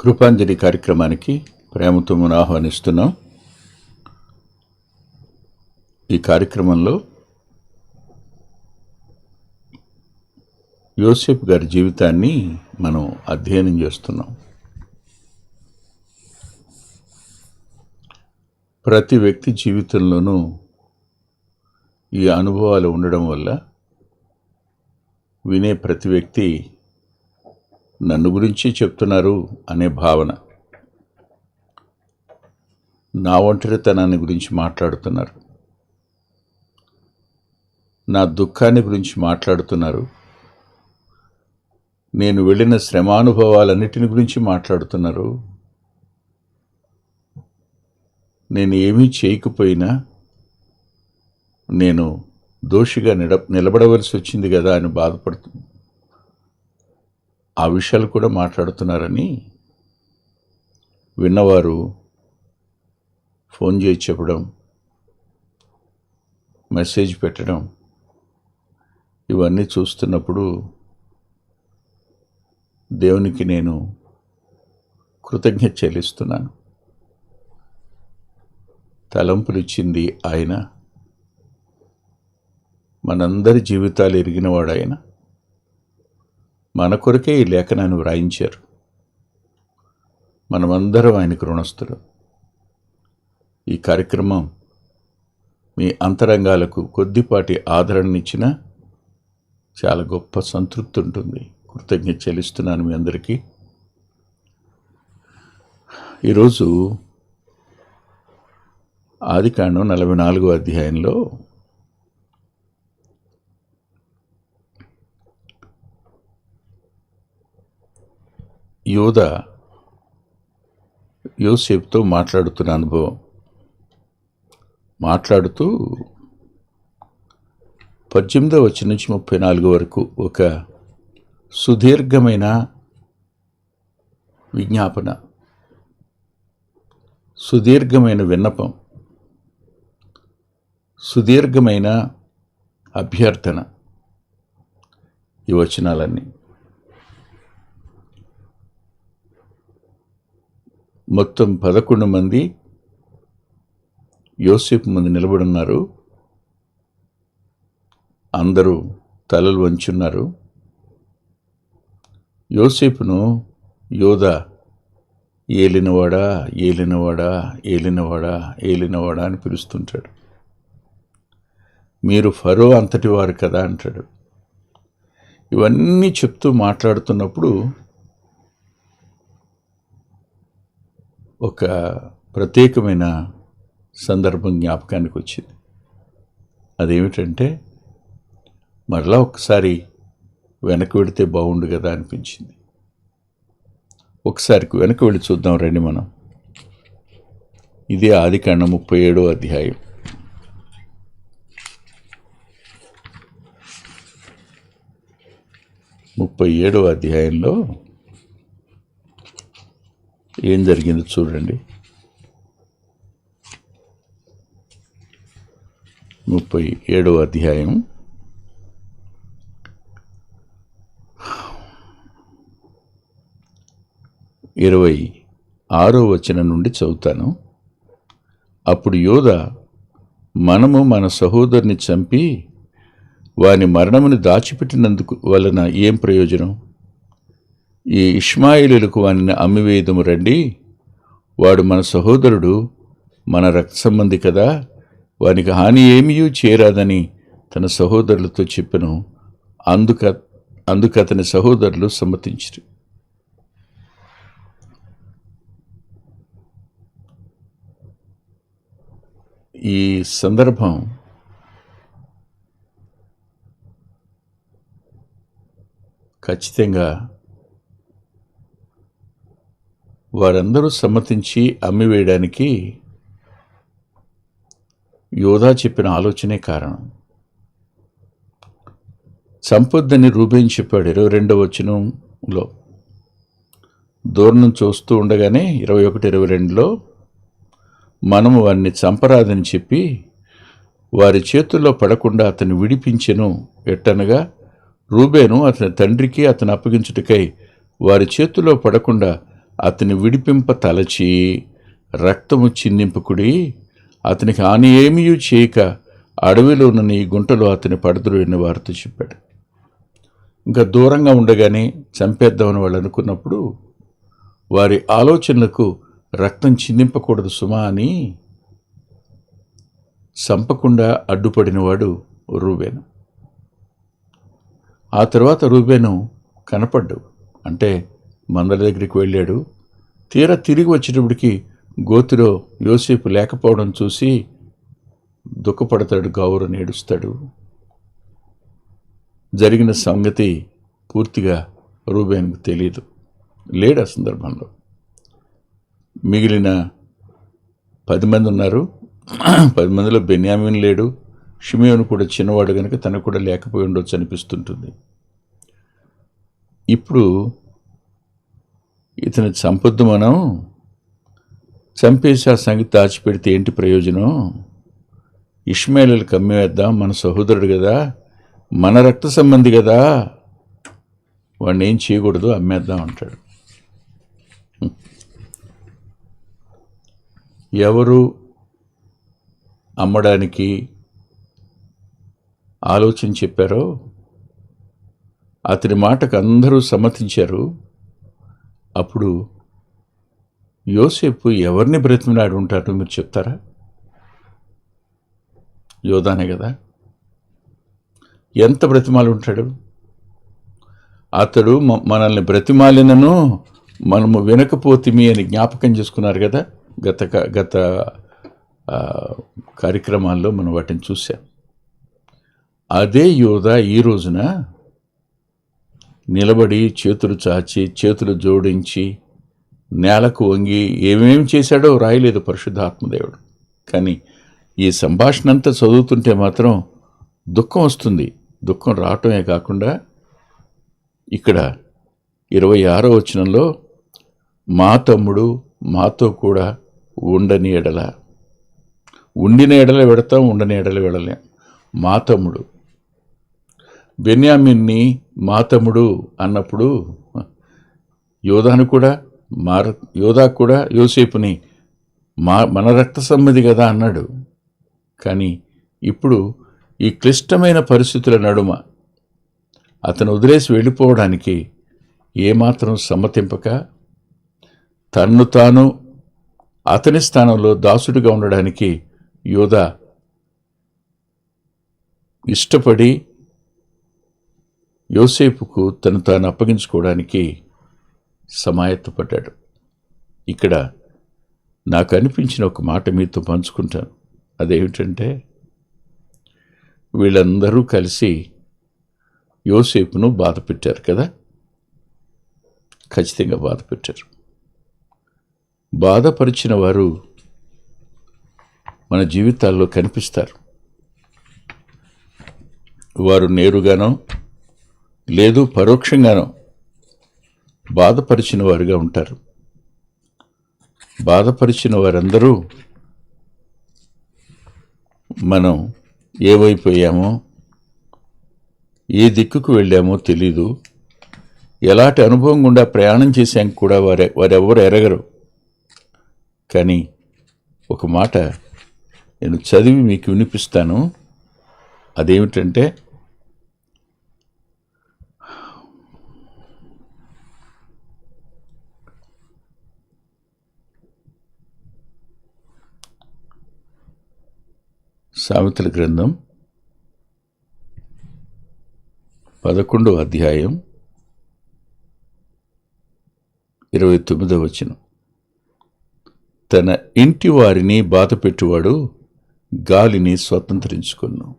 కృపాంజలి కార్యక్రమానికి ప్రేమతో ఆహ్వానిస్తున్నాం. ఈ కార్యక్రమంలో యోసెఫ్ గారి జీవితాన్ని మనం అధ్యయనం చేస్తున్నాం. ప్రతి వ్యక్తి జీవితంలోనూ ఈ అనుభవాలు ఉండడం వల్ల వినే ప్రతి వ్యక్తి నన్ను గురించి చెప్తున్నారు అనే భావన. నా ఒంటరితనాన్ని గురించి మాట్లాడుతున్నారు. నా దుఃఖాన్ని గురించి మాట్లాడుతున్నారు. నేను వెళ్ళిన శ్రమానుభవాలన్నిటిని గురించి మాట్లాడుతున్నారు. నేను ఏమీ చేయకపోయినా నేను దోషిగా నిడ నిలబడవలసి వచ్చింది కదా అని బాధపడుతుంది ఆ విషయాలు కూడా మాట్లాడుతున్నారని విన్నవారు ఫోన్ చేసి చెప్పడం మెసేజ్ పెట్టడం ఇవన్నీ చూస్తున్నప్పుడు దేవునికి నేను కృతజ్ఞత చెల్లిస్తున్నాను. తలంపులిచ్చింది ఆయన. మనందరి జీవితాలు ఎరిగినవాడు ఆయన. మన కొరకే ఈ లేఖనాన్ని వ్రాయించారు. మనమందరం ఆయనకు రుణస్థులు ఈ కార్యక్రమం మీ అంతరంగాలకు కొద్దిపాటి ఆదరణనిచ్చిన చాలా గొప్ప సంతృప్తి ఉంటుంది. కృతజ్ఞత చెల్లిస్తున్నాను మీ అందరికీ. ఈరోజు ఆదికాండం నలభై నాలుగో అధ్యాయంలో యోధ యోసేపుతో మాట్లాడుతున్న అనుభవం. మాట్లాడుతూ పద్దెనిమిదో వచ్చి నుంచి ముప్పై నాలుగు వరకు ఒక సుదీర్ఘమైన విజ్ఞాపన సుదీర్ఘమైన విన్నపం సుదీర్ఘమైన అభ్యర్థన ఈ వచనాలన్నీ. మొత్తం పదకొండు మంది యోసేపు ముందు నిలబడున్నారు. అందరూ తలలు వంచున్నారు. యోసేపును యోధ ఏలినవాడా ఏలినవాడా ఏలినవాడా ఏలినవాడా అని పిలుస్తుంటాడు. మీరు ఫరో అంతటి వారు కదా అంటాడు. ఇవన్నీ చెప్తూ మాట్లాడుతున్నప్పుడు ఒక ప్రత్యేకమైన సందర్భం జ్ఞాపకానికి వచ్చింది. అదేమిటంటే మరలా ఒకసారి వెనక్కి వెళితే బాగుండు కదా అనిపించింది. ఒకసారి వెనక్కి వెళ్ళి చూద్దాం రండి మనం. ఇదే ఆదికాండం ముప్పై ఏడో అధ్యాయం. ముప్పై ఏడో అధ్యాయంలో ఏం జరిగిందో చూడండి. ముప్పై ఏడవ అధ్యాయం. ఇరవై ఆరో వచనం నుండి చదువుతాను. అప్పుడు యోధ మనము మన సహోదరుని చంపి వాని మరణముని దాచిపెట్టినందుకు వలన ఏం ప్రయోజనం? ఈ ఇష్మాయిలులకు వానిని అమ్మివేయదము రండి. వాడు మన సహోదరుడు మన రక్త సంబంధి కదా. వానికి హాని ఏమీయూ చేరాదని తన సహోదరులతో చెప్పను. అందుక అందుకు అతని సహోదరులు సమ్మతించరు. ఈ సందర్భం ఖచ్చితంగా వారందరూ సమ్మతించి అమ్మివేయడానికి యోధా చెప్పిన ఆలోచనే కారణం. సంపొద్దని రూబేన్ చెప్పాడు ఇరవై రెండవ వచనంలో. దూరణం చూస్తూ ఉండగానే ఇరవై ఒకటి ఇరవై రెండులో మనము వారిని చంపరాదని చెప్పి వారి చేతుల్లో పడకుండా అతన్ని విడిపించెను ఎట్టనగా రూబేను అతని తండ్రికి అతను అప్పగించుటకై వారి చేతుల్లో పడకుండా అతని విడిపింప తలచి రక్తము చిందింపుకుడి అతనికి హాని ఏమీ చేయక అడవిలో ఉన్న ఈ గుంటలో అతని పడదురు ఎన్ని వారితో చెప్పాడు. ఇంకా దూరంగా ఉండగానే చంపేద్దామని వాళ్ళు అనుకున్నప్పుడు వారి ఆలోచనలకు రక్తం చిందింపకూడదు సుమా అని చంపకుండా అడ్డుపడినవాడు రూబేను. ఆ తర్వాత రూబేను కనపడ్డు అంటే మందల దగ్గరికి వెళ్ళాడు. తీరా తిరిగి వచ్చేటప్పటికి గోతిలో యోసేపు లేకపోవడం చూసి దుఃఖపడతాడు గౌరని నేడుస్తాడు జరిగిన సంగతి పూర్తిగా రూబేన్కు తెలియదు లేడు ఆ సందర్భంలో. మిగిలిన పది మంది ఉన్నారు. పది మందిలో బెన్యామిన్ లేడు. షిమియోను కూడా చిన్నవాడు కనుక తనకు కూడా లేకపోయి ఉండొచ్చు అనిపిస్తుంటుంది. ఇప్పుడు ఇతని చంపొద్దు మనం. చంపేసి ఆ సంగతి దాచిపెడితే ఏంటి ప్రయోజనం? ఇష్మాయిలు కమ్మివేద్దాం మన సహోదరుడు కదా. మన రక్త సంబంధి కదా. వాడిని ఏం చేయకూడదు అమ్మేద్దాం అంటాడు. ఎవరు అమ్మడానికి ఆలోచన చెప్పారో అతని మాటకు అందరూ సమ్మతించారు. అప్పుడు యోసేపు ఎవరిని బ్రతిమలాడి ఉంటారు మీరు చెప్తారా? యోధానే కదా. ఎంత బ్రతిమాలు ఉంటాడు అతడు మనల్ని బ్రతిమాలినను మనము వినకపోతిమి అని జ్ఞాపకం చేసుకున్నారు కదా. గత క- గత కార్యక్రమాల్లో మనం వాటిని చూసాం అదే యోధ ఈ రోజున నిలబడి చేతులు చాచి చేతులు జోడించి నేలకు వంగి ఏమేమి చేశాడో రాయలేదు పరిశుద్ధాత్మదేవుడు. కానీ ఈ సంభాషణ అంతా చదువుతుంటే మాత్రం దుఃఖం వస్తుంది. దుఃఖం రావటమే కాకుండా ఇక్కడ ఇరవై ఆరో వచనంలో మా తమ్ముడు మాతో కూడా ఉండని ఎడల ఉండిన ఎడల పెడతాం ఉండని ఎడల వెడలేం. మా తమ్ముడు బెన్యామిన్ని మా తమ్ముడు అన్నప్పుడు యోధాను కూడా మార యోధా కూడా యోసేపుని మా మన రక్త సంబంధి కదా అన్నాడు. కానీ ఇప్పుడు ఈ క్లిష్టమైన పరిస్థితుల నడుమ అతను వదిలేసి వెళ్ళిపోవడానికి ఏమాత్రం సమ్మతింపక తన్ను తాను అతని స్థానంలో దాసుడిగా ఉండడానికి యోధ ఇష్టపడి యోసేపుకు తను తాను అప్పగించుకోవడానికి సమాయత్తపడ్డాడు. ఇక్కడ నాకు అనిపించిన ఒక మాట మీతో పంచుకుంటాను. అదేమిటంటే వీళ్ళందరూ కలిసి యోసేపును బాధ పెట్టారు కదా? ఖచ్చితంగా బాధ పెట్టారు. బాధపరిచిన వారు మన జీవితాల్లో కనిపిస్తారు. వారు నేరుగానో లేదు పరోక్షంగానో బాధపరిచిన వారుగా ఉంటారు. బాధపరిచిన వారందరూ మనం ఏవైపోయామో ఏ దిక్కుకు వెళ్ళామో తెలీదు. ఎలాంటి అనుభవం గుండా ప్రయాణం చేశాం కూడా వారె వారెవ్వరు ఎరగరు. కానీ ఒక మాట నేను చదివి మీకు వినిపిస్తాను. అదేమిటంటే సామెతల గ్రంథం పదకొండవ అధ్యాయం ఇరవై తొమ్మిదవ వచనం. తన ఇంటి వారిని బాధ పెట్టువాడు గాలిని స్వతంత్రించుకును.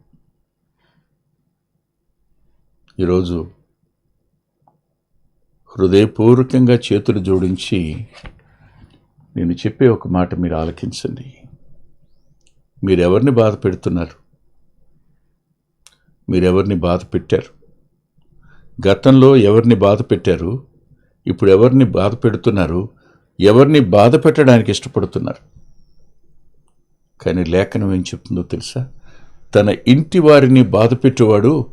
ఈరోజు హృదయపూర్వకంగా చేతులు జోడించి నేను చెప్పే ఒక మాట మీరు ఆలకించండి. మీరెవరిని బాధ పెడుతున్నారు? మీరెవరిని బాధ పెట్టారు? గతంలో ఎవరిని బాధ పెట్టారు? ఇప్పుడు ఎవరిని బాధ పెడుతున్నారు? ఎవరిని బాధ పెట్టడానికి ఇష్టపడుతున్నారు? కానీ లేఖనం ఏం చెప్తుందో తెలుసా? తన ఇంటి వారిని బాధ పెట్టేవాడు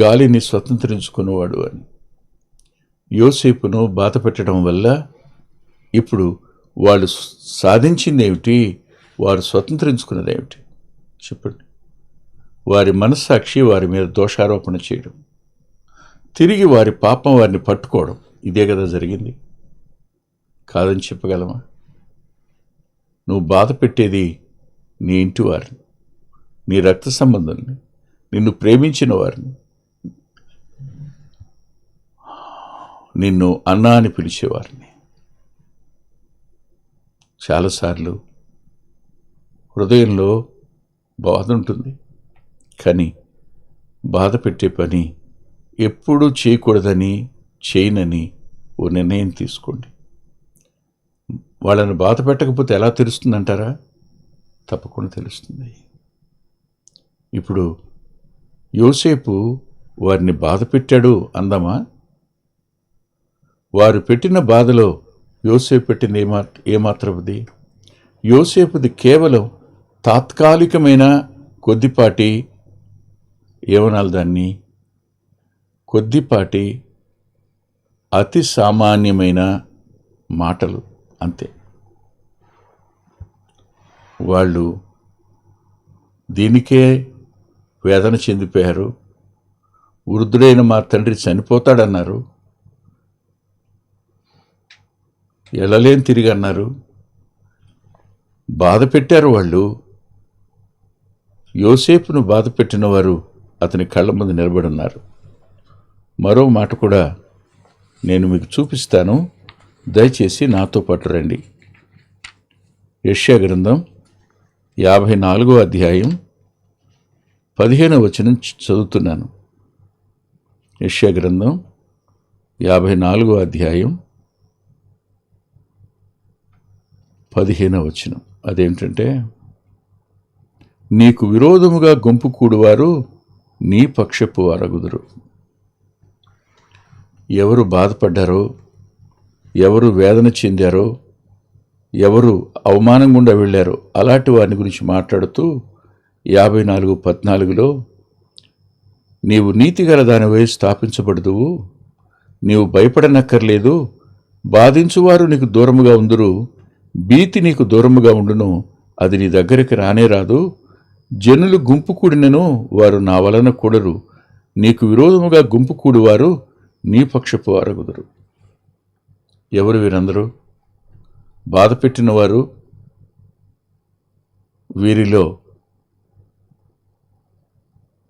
గాలిని స్వతంత్రించుకునేవాడు అని. యోసేపును బాధ పెట్టడం వల్ల ఇప్పుడు వాళ్ళు సాధించింది ఏమిటి వారు స్వతంత్రించుకున్నది ఏమిటి? చెప్పండి. వారి మనస్సాక్షి వారి మీద దోషారోపణ చేయడం. తిరిగి వారి పాపం వారిని పట్టుకోవడం. ఇదే కదా జరిగింది. కాదని చెప్పగలమా? నువ్వు బాధ పెట్టేది నీ ఇంటి వారిని నీ రక్త సంబంధుల్ని నిన్ను ప్రేమించిన వారిని నిన్ను అన్నా అని పిలిచేవారిని. చాలాసార్లు హృదయంలో బాధ ఉంటుంది. కానీ బాధ పెట్టే పని ఎప్పుడూ చేయకూడదని చేయనని ఓ నిర్ణయం తీసుకోండి. వాళ్ళని బాధ పెట్టకపోతే ఎలా తెలుస్తుందంటారా? తప్పకుండా తెలుస్తుంది. ఇప్పుడు యోసేపు వారిని బాధ పెట్టాడు అందామా? వారు పెట్టిన బాధలో యోసేపు పెట్టింది ఏమా ఏమాత్రపుది యోసేపుది కేవలం తాత్కాలికమైన కొద్దిపాటి ఏమనాలి దాన్ని? కొద్దిపాటి అతి సామాన్యమైన మాటలు అంతే. వాళ్ళు దీనికే వేదన చెందిపోయారు. వృద్ధుడైన మా తండ్రి చనిపోతాడన్నారు. ఎలలేని తిరిగి అన్నారు బాధ పెట్టారు వాళ్ళు. యోసేపును బాధపెట్టిన వారు అతని కళ్ళ ముందు నిలబడున్నారు. మరో మాట కూడా నేను మీకు చూపిస్తాను. దయచేసి నాతో పాటు రండి. యష్యా గ్రంథం యాభై నాలుగో అధ్యాయం పదిహేనవ వచనం చదువుతున్నాను. యష్యా గ్రంథం యాభై నాలుగో అధ్యాయం పదిహేనవ వచనం. అదేమిటంటే నీకు విరోధముగా గుంపు కూడువారు నీ పక్షపు వారగుదురు ఎవరు బాధపడ్డారో ఎవరు వేదన చెందారో ఎవరు అవమానం గుండా వెళ్ళారో అలాంటి వారిని గురించి మాట్లాడుతూ యాభై నాలుగు పద్నాలుగులో నీవు నీతిగల దానివై స్థాపించబడదువు నీవు భయపడనక్కర్లేదు బాధించువారు నీకు దూరముగా ఉందురు భీతి నీకు దూరముగా ఉండును అది నీ దగ్గరికి రానే రాదు జనులు గుంపు కూడినను వారు నా వలన కూడరు. నీకు విరోధముగా గుంపు కూడువారు నీ పక్షపు అరగుదరు ఎవరు వీరందరూ? బాధ పెట్టినవారు వీరిలో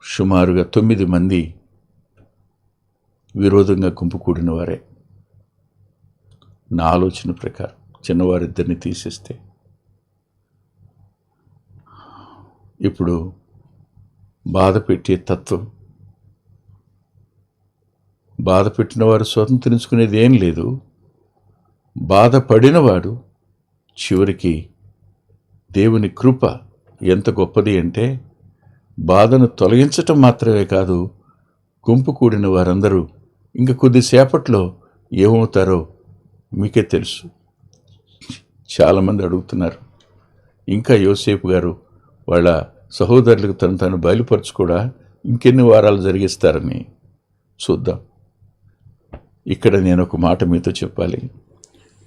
సుమారుగా తొమ్మిది మంది విరోధంగా గుంపు కూడినవారే నా ఆలోచన ప్రకారం చిన్నవారిద్దరిని తీసేస్తే ఇప్పుడు బాధ పెట్టే తత్వం. బాధ పెట్టిన వారు స్వతంత్రించుకునేది ఏం లేదు. బాధపడినవాడు చివరికి దేవుని కృప ఎంత గొప్పది అంటే బాధను తొలగించటం మాత్రమే కాదు గుంపు కూడిన వారందరూ ఇంక కొద్దిసేపట్లో ఏమవుతారో మీకే తెలుసు. చాలామంది అడుగుతున్నారు. ఇంకా యోసేపు గారు వాళ్ళ సహోదరులకు తను తను బయలుపరచు కూడా ఇంకెన్ని వారాలు జరిగిస్తారని చూద్దాం. ఇక్కడ నేను ఒక మాట మీతో చెప్పాలి.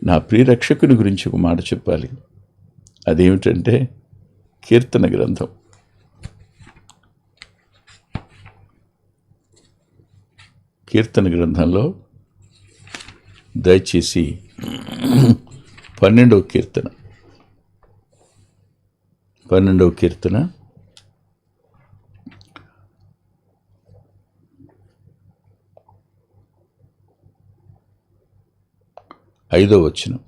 నా ప్రియరక్షకుని గురించి ఒక మాట చెప్పాలి. అదేమిటంటే కీర్తన గ్రంథం. కీర్తన గ్రంథంలో దయచేసి పన్నెండవ కీర్తన. పన్నెండవ కీర్తన. ఐదో వచనం.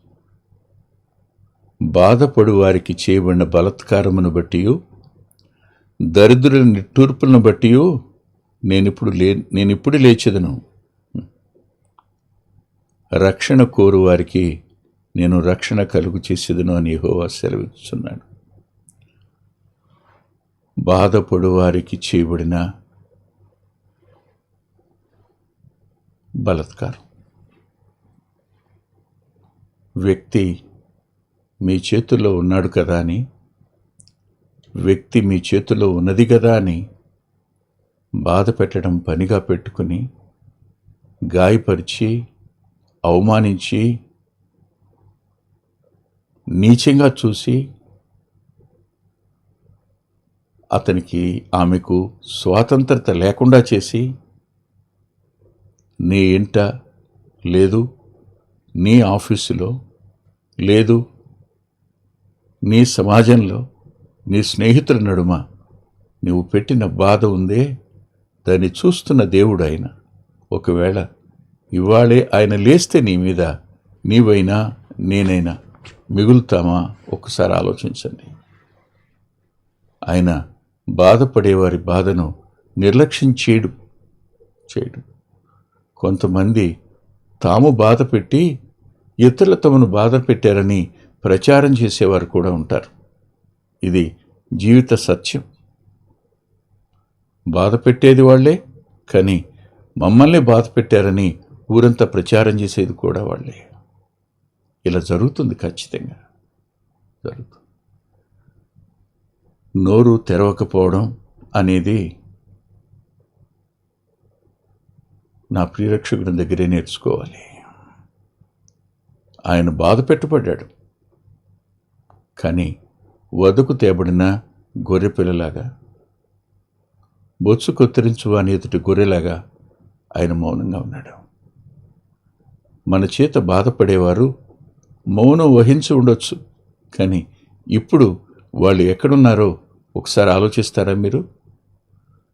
బాధపడు వారికి చేయబడిన బలత్కారమును బట్టి దరిద్రుల నిట్టూర్పులను బట్టి నేనిప్పుడు లే నేనిప్పుడు లేచెదను. రక్షణ కోరు వారికి నేను రక్షణ కలుగు చేసేదను అని హోవా సెలవిస్తున్నాడు బాధపడు వారికి చేయబడిన బలత్కారం. వ్యక్తి మీ చేతుల్లో ఉన్నాడు కదా అని వ్యక్తి మీ చేతుల్లో ఉన్నది కదా అని బాధ పెట్టడం పనిగా పెట్టుకుని గాయపరిచి అవమానించి నీచంగా చూసి అతనికి ఆమెకు స్వాతంత్రత లేకుండా చేసి నీ ఇంట లేదు నీ ఆఫీసులో లేదు నీ సమాజంలో నీ స్నేహితుల నడుమ నువ్వు పెట్టిన బాధ ఉందే దాన్ని చూస్తున్న దేవుడు ఆయన. ఒకవేళ ఇవాళే ఆయన లేస్తే నీ మీద నీవైనా నేనైనా మిగులుతామా? ఒకసారి ఆలోచించండి. ఆయన బాధపడేవారి బాధను నిర్లక్ష్యం చేయడు చేయడు. కొంతమంది తాము బాధ పెట్టి ఇతరులు తమను బాధ పెట్టారని ప్రచారం చేసేవారు కూడా ఉంటారు. ఇది జీవిత సత్యం. బాధ పెట్టేది వాళ్ళే కానీ మమ్మల్ని బాధ పెట్టారని ఊరంతా ప్రచారం చేసేది కూడా వాళ్ళే ఇలా జరుగుతుంది ఖచ్చితంగా. జరుగుతుంది. నోరు తెరవకపోవడం అనేది నా ప్రియరక్షకుడి దగ్గరే నేర్చుకోవాలి. ఆయన బాధ పెట్టుబడ్డాడు. కానీ వదుకు తేబడిన గొర్రె పిల్లలాగా బొత్సు కొత్తిరించు అని ఎదుటి గొర్రెలాగా ఆయన మౌనంగా ఉన్నాడు. మన చేత బాధపడేవారు మౌనం వహించి ఉండొచ్చు కానీ ఇప్పుడు వాళ్ళు ఎక్కడున్నారో ఒకసారి ఆలోచిస్తారా మీరు?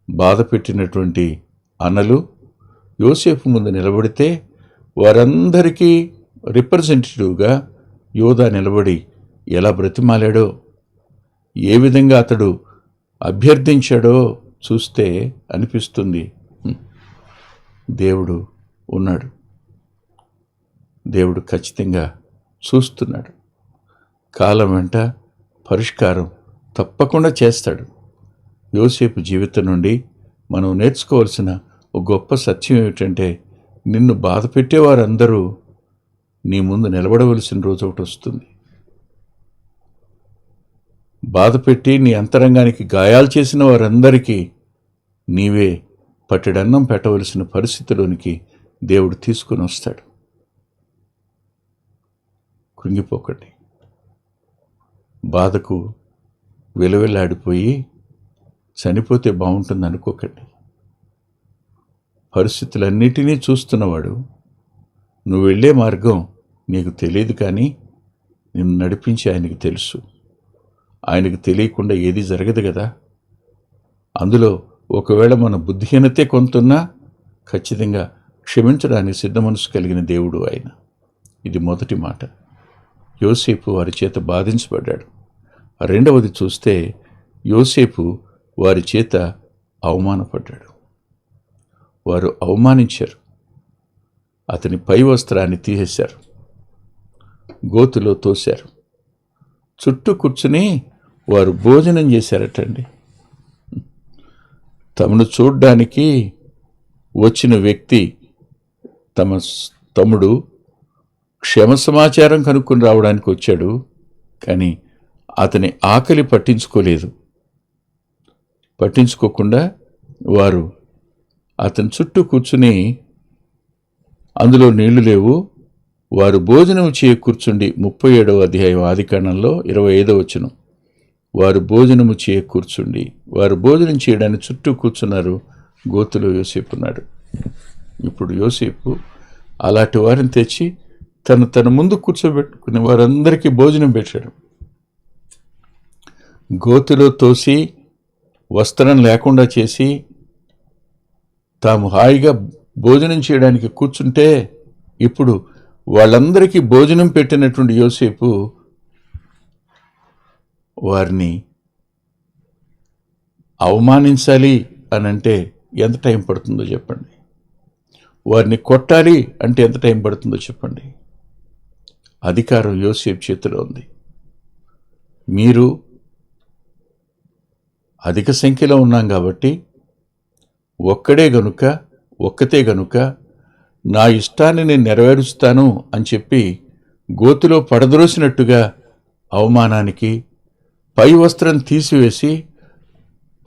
బాధ పెట్టినటువంటి అనలు యోసేపు ముందు నిలబడితే వారందరికీ రిప్రజెంటేటివ్గా యోధా నిలబడి ఎలా బ్రతిమాలాడో ఏ విధంగా అతడు అభ్యర్థించాడో చూస్తే అనిపిస్తుంది. దేవుడు ఉన్నాడు. దేవుడు ఖచ్చితంగా చూస్తున్నాడు. కాలం వెంట పరిష్కారం తప్పకుండా చేస్తాడు. యోసేపు జీవితం నుండి మనం నేర్చుకోవాల్సిన ఒక గొప్ప సత్యం ఏమిటంటే నిన్ను బాధ పెట్టేవారందరూ నీ ముందు నిలబడవలసిన రోజు ఒకటి వస్తుంది. బాధ పెట్టి నీ అంతరంగానికి గాయాలు చేసిన వారందరికీ నీవే పట్టెడన్నం పెట్టవలసిన పరిస్థితిలోనికి దేవుడు తీసుకుని వస్తాడు. కృంగిపోకండి. బాధకు విలువెల్లాడిపోయి చనిపోతే బాగుంటుంది అనుకోకండి. పరిస్థితులన్నిటినీ చూస్తున్నవాడు నువ్వు వెళ్ళే మార్గం నీకు తెలియదు కానీ నిన్ను నడిపించి ఆయనకి తెలుసు. ఆయనకు తెలియకుండా ఏది జరగదు కదా. అందులో ఒకవేళ మన బుద్ధిహీనతే కొంతున్నా ఖచ్చితంగా క్షమించడానికి సిద్ధ మనసు కలిగిన దేవుడు ఆయన. ఇది మొదటి మాట. యోసేపు వారి చేత బాధించబడ్డాడు. రెండవది చూస్తే యోసేపు వారి చేత అవమానపడ్డాడు. వారు అవమానించారు. అతని పై వస్త్రాన్ని తీసేశారు. గోతులో తోశారు. చుట్టూ కూర్చుని వారు భోజనం చేశారటండి. తమను చూడ్డానికి వచ్చిన వ్యక్తి తమ తమ్ముడు క్షమ సమాచారం కనుక్కొని రావడానికి వచ్చాడు. కానీ అతని ఆకలి పట్టించుకోలేదు. పట్టించుకోకుండా వారు అతని చుట్టూ కూర్చుని అందులో నీళ్ళు లేవు. వారు భోజనం చేయ కూర్చుండి ముప్పై ఏడవ అధ్యాయం ఆదికాండంలో ఇరవై ఐదవ వచ్చిన వారు భోజనము చేయ కూర్చుండి వారు భోజనం చేయడానికి చుట్టూ కూర్చున్నారు గోతులో యోసేపు ఉన్నాడు. ఇప్పుడు యోసేపు అలాంటి వారిని తెచ్చి తను తన ముందు కూర్చోబెట్టుకుని వారందరికీ భోజనం పెట్టాడు. గోతిలో తోసి వస్త్రం లేకుండా చేసి తాము హాయిగా భోజనం చేయడానికి కూర్చుంటే ఇప్పుడు వాళ్ళందరికీ భోజనం పెట్టినటువంటి యోసేపు వారిని అవమానించాలి అని అంటే ఎంత టైం పడుతుందో చెప్పండి. వారిని కొట్టాలి అంటే ఎంత టైం పడుతుందో చెప్పండి. అధికారం యోసేపు చేతిలో ఉంది. మీరు అధిక సంఖ్యలో ఉన్నాం కాబట్టి ఒక్కడే గనుక ఒక్కతే గనుక నా ఇష్టాన్ని నేను నెరవేరుస్తాను అని చెప్పి గోతిలో పడద్రోసినట్టుగా అవమానానికి పై వస్త్రం తీసివేసి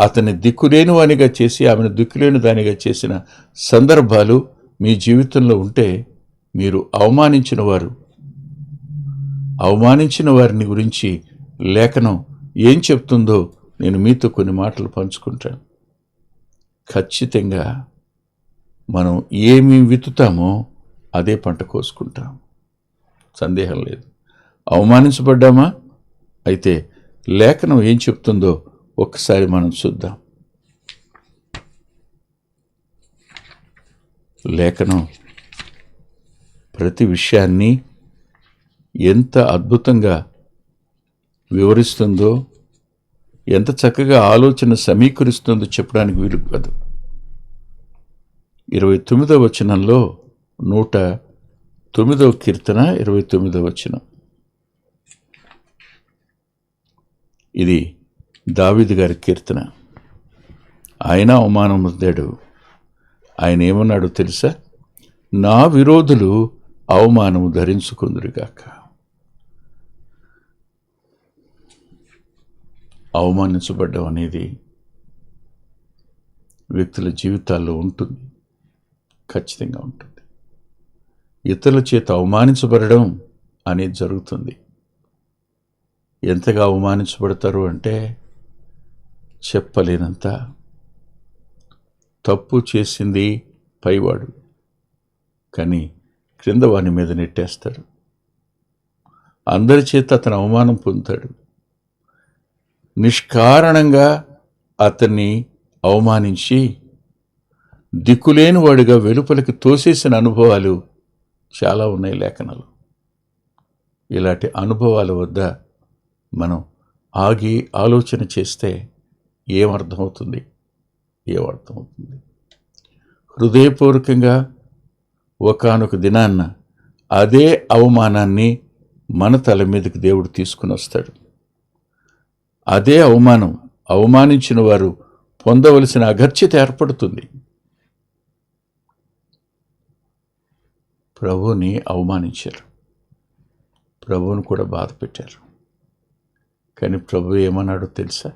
అతని దిక్కులేని వానిగా చేసి ఆమెను దిక్కులేని దానిగా చేసిన సందర్భాలు మీ జీవితంలో ఉంటే మీరు అవమానించిన వారు. అవమానించిన వారిని గురించి లేఖనం ఏం చెప్తుందో నేను మీతో కొన్ని మాటలు పంచుకుంటాను. ఖచ్చితంగా మనం ఏమి విత్తుతామో అదే పంట కోసుకుంటాం సందేహం లేదు. అవమానించబడ్డామా? అయితే లేఖనం ఏం చెప్తుందో ఒక్కసారి మనం చూద్దాం. లేఖనం ప్రతి విషయాన్ని ఎంత అద్భుతంగా వివరిస్తుందో ఎంత చక్కగా ఆలోచన సమీకరిస్తుందో చెప్పడానికి వీలు కాదు. ఇరవై తొమ్మిదవ వచనంలో నూట తొమ్మిదవ కీర్తన ఇరవై తొమ్మిదవ వచనం. ఇది దావిది గారి కీర్తన. ఆయన అవమానం పొందాడు. ఆయన ఏమన్నాడు తెలుసా? నా విరోధులు అవమానము ధరించుకుందరుగాక. అవమానించబడ్డం అనేది వ్యక్తుల జీవితాల్లో ఉంటుంది. ఖచ్చితంగా ఉంటుంది. ఇతరుల చేత అవమానించబడడం అనేది జరుగుతుంది. ఎంతగా అవమానించబడతారు అంటే చెప్పలేనంత తప్పు చేసింది పైవాడు కానీ క్రింద వాని మీద నెట్టేస్తాడు. అందరి చేత అతను అవమానం పొందుతాడు. నిష్కారణంగా అతన్ని అవమానించి దిక్కులేని వాడిగా వెలుపలికి తోసేసిన అనుభవాలు చాలా ఉన్నాయి లేఖనాలు. ఇలాంటి అనుభవాల వద్ద మనం ఆగి ఆలోచన చేస్తే ఏమర్థమవుతుంది? ఏమర్థమవుతుంది? హృదయపూర్వకంగా ఒకానొక దినాన్న అదే అవమానాన్ని మన తల మీదకి దేవుడు తీసుకుని వస్తాడు. అదే అవమానం. అవమానించిన వారు పొందవలసిన అగర్చిత ఏర్పడుతుంది. ప్రభువుని అవమానించారు. ప్రభువుని కూడా బాధ పెట్టారు. కానీ ప్రభు ఏమన్నాడో తెలుసా?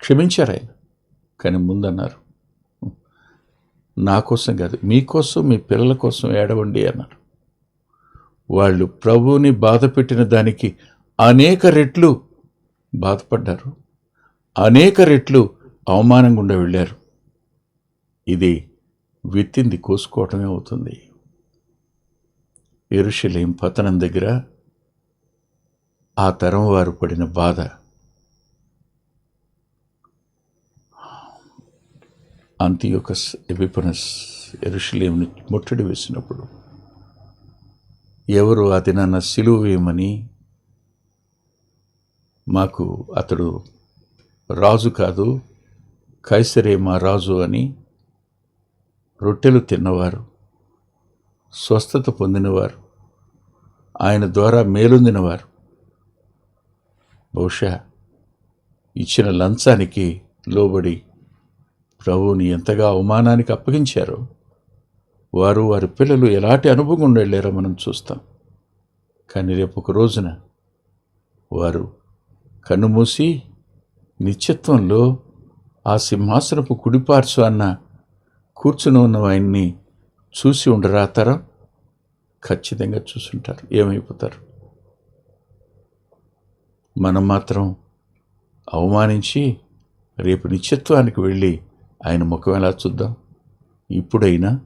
క్షమించారు ఆయన. కానీ ముందన్నారు. నా కోసం కాదు మీకోసం మీ పిల్లల కోసం ఏడవండి అన్నారు. వాళ్ళు ప్రభువుని బాధ పెట్టిన దానికి అనేక రెట్లు బాధపడ్డారు. అనేక రెట్లు అవమానం గుండా వెళ్ళారు. ఇది విత్తింది కోసుకోవటమే అవుతుంది. ఎరుషలేం పతనం దగ్గర ఆ తరం వారు పడిన బాధ. అంతియోకస్ ఎపిపనస్ ఎరుషలేంని ముట్టడి వేసినప్పుడు ఎవరు ఆ దినాన్న సిలువ వేయమని మాకు అతడు రాజు కాదు కైసరేమా రాజు అని రొట్టెలు తిన్నవారు స్వస్థత పొందినవారు ఆయన ద్వారా మేలొందినవారు బహుశా ఇచ్చిన లంచానికి లోబడి ప్రభువుని ఎంతగా అవమానానికి అప్పగించారో వారు వారి పిల్లలు ఎలాంటి అనుభవం గుండా వెళ్ళారో మనం చూస్తాం. కానీ రేపు ఒక రోజున వారు కన్నుమూసి నిత్యత్వంలో ఆ సింహాసనపు కుడిపార్చు అన్న కూర్చుని ఉన్న ఆయన్ని చూసి ఉండరా తరం? ఖచ్చితంగా చూసుంటారు. ఏమైపోతారు? మనం మాత్రం అవమానించి రేపు నిత్యత్వానికి వెళ్ళి ఆయన ముఖం ఎలా చూద్దాం? ఇప్పుడైనా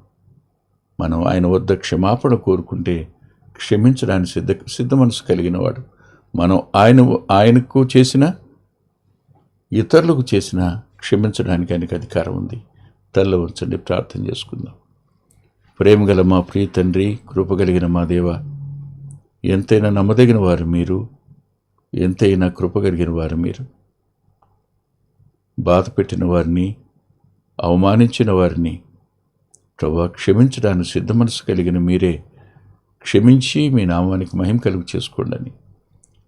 మనం ఆయన వద్ద క్షమాపణ కోరుకుంటే క్షమించడానికి సిద్ధ సిద్ధ మనసు కలిగినవాడు. మనం ఆయన ఆయనకు చేసిన ఇతరులకు చేసిన క్షమించడానికి ఆయనకు అధికారం ఉంది. తల్ల ఉంచండి ప్రార్థన చేసుకుందాం. ప్రేమగల మా ప్రియ తండ్రి కృపగలిగిన మా దేవ ఎంతైనా నమ్మదగిన వారు మీరు ఎంతైనా కృపగలిగిన వారు మీరు. బాధ పెట్టిన వారిని అవమానించిన వారిని ప్రభా క్షమించడానికి సిద్ధ మనసు కలిగిన మీరే క్షమించి మీ నామానికి మహిమ కలుగు చేసుకోండి